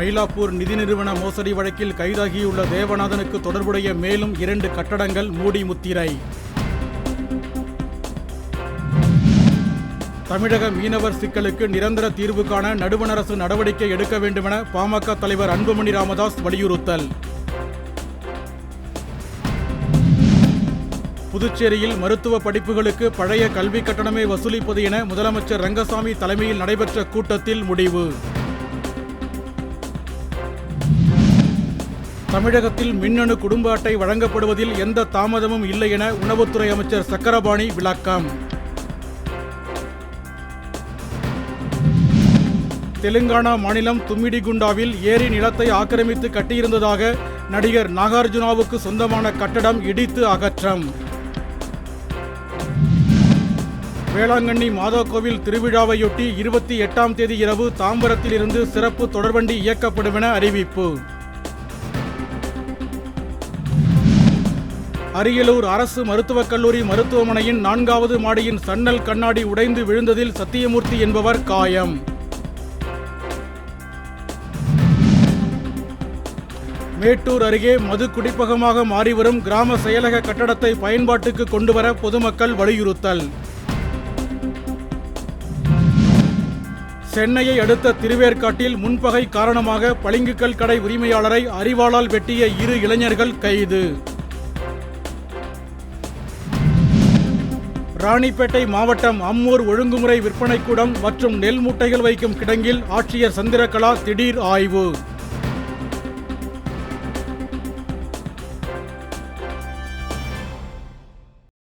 மயிலாப்பூர் நிதி நிறுவன மோசடி வழக்கில் கைதாகியுள்ள தேவநாதனுக்கு தொடர்புடைய மேலும் இரண்டு கட்டடங்கள் மூடி முத்திரை. தமிழக மீனவர் சிக்கலுக்கு நிரந்தர தீர்வு காண நடுவண் அரசு நடவடிக்கை எடுக்க வேண்டுமென பாமக தலைவர் அன்புமணி ராமதாஸ் வலியுறுத்தல். புதுச்சேரியில் மருத்துவ படிப்புகளுக்கு பழைய கல்வி கட்டணமே வசூலிப்பது என முதலமைச்சர் ரங்கசாமி தலைமையில் நடைபெற்ற கூட்டத்தில் முடிவு. தமிழகத்தில் மின்னணு குடும்ப அட்டை வழங்கப்படுவதில் எந்த தாமதமும் இல்லை என உணவுத்துறை அமைச்சர் சக்கரபாணி விளக்கம். தெலுங்கானா மாநிலம் தும்மிடிகுண்டாவில் ஏரி நிலத்தை ஆக்கிரமித்து கட்டியிருந்ததாக நடிகர் நாகார்ஜுனாவுக்கு சொந்தமான கட்டடம் இடித்து அகற்றம். வேளாங்கண்ணி மாதாக்கோவில் திருவிழாவையொட்டி இருபத்தி எட்டாம் தேதி இரவு தாம்பரத்திலிருந்து சிறப்பு தொடர்வண்டி இயக்கப்படும் என அறிவிப்பு. அரியலூர் அரசு மருத்துவக் கல்லூரி மருத்துவமனையின் நான்காவது மாடியின் சன்னல் கண்ணாடி உடைந்து விழுந்ததில் சத்தியமூர்த்தி என்பவர் காயம். மேட்டூர் அருகே மது குடிப்பகமாக மாறிவரும் கிராம செயலக கட்டடத்தை பயன்பாட்டுக்கு கொண்டுவர பொதுமக்கள் வலியுறுத்தல். சென்னையை அடுத்த திருவேற்காட்டில் முன்பகை காரணமாக பளிங்குக்கல் கடை உரிமையாளரை அறிவாளால் வெட்டிய இரு இளைஞர்கள் கைது. ராணிப்பேட்டை மாவட்டம் அம்மூர் ஒழுங்குமுறை விற்பனைக்கூடம் மற்றும் நெல் மூட்டைகள் வைக்கும் கிடங்கில் ஆட்சியர் சந்திரகலா திடீர் ஆய்வு.